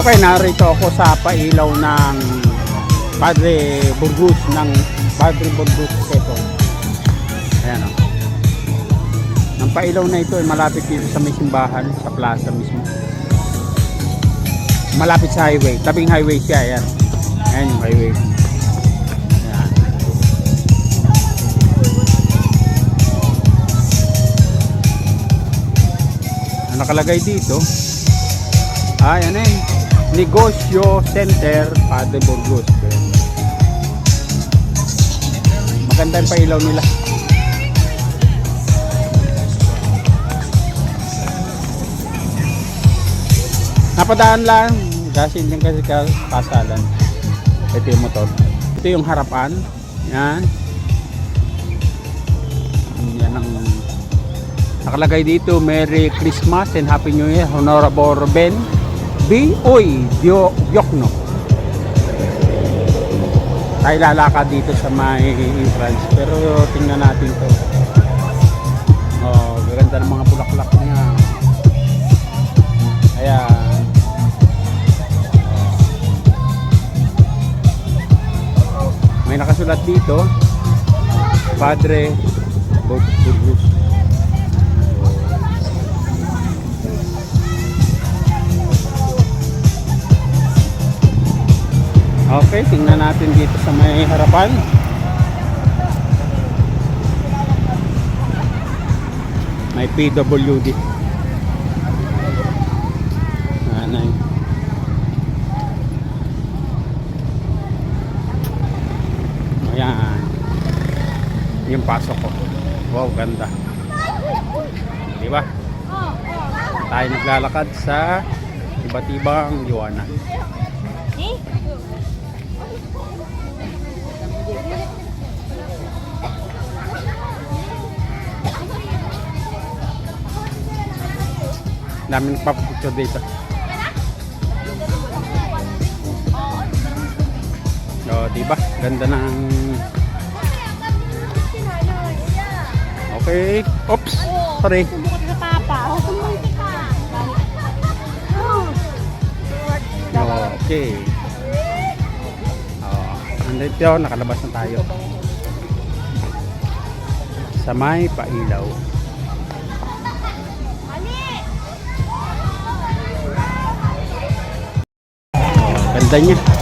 Okay, narito ako sa pailaw ng Padre Burgos ng Padre Burgos Seto. Ayan o. Ang pailaw na ito ay malapit dito sa may simbahan, sa plaza mismo. Malapit sa highway. Tabing highway siya, ayan. Ayan yung highway. Ayan. Ang nakalagay dito, ay ano yun, Negosyo Center, Padre Burgos. Maganda yung pailaw nila. Napadaan lang kasi hindi kasi ka- kasalan. Ito yung motor. Ito yung harapan. Yan. Yan ang nakalagay dito. Merry Christmas and Happy New Year. Honorable Ben B. Uy Dio Diokno. Tayo lalakad dito sa may entrance. Pero tingnan natin to. Oh, ganda ng mga bulaklak niya. Ayan. May nakasulat dito, Padre Bur- Okay, tingnan natin dito sa may harapan. May PWD. Anay. Ayan. Yung pasok ko. Wow, ganda. Di ba? Tayo naglalakad sa iba't ibang liwanag. Dami nagpapapicture dito. O, di ba? Ganda ng... Okay. Oops. Sorry. Okay. Yun, nakalabas na tayo. Sa may pailaw. Ganda niya.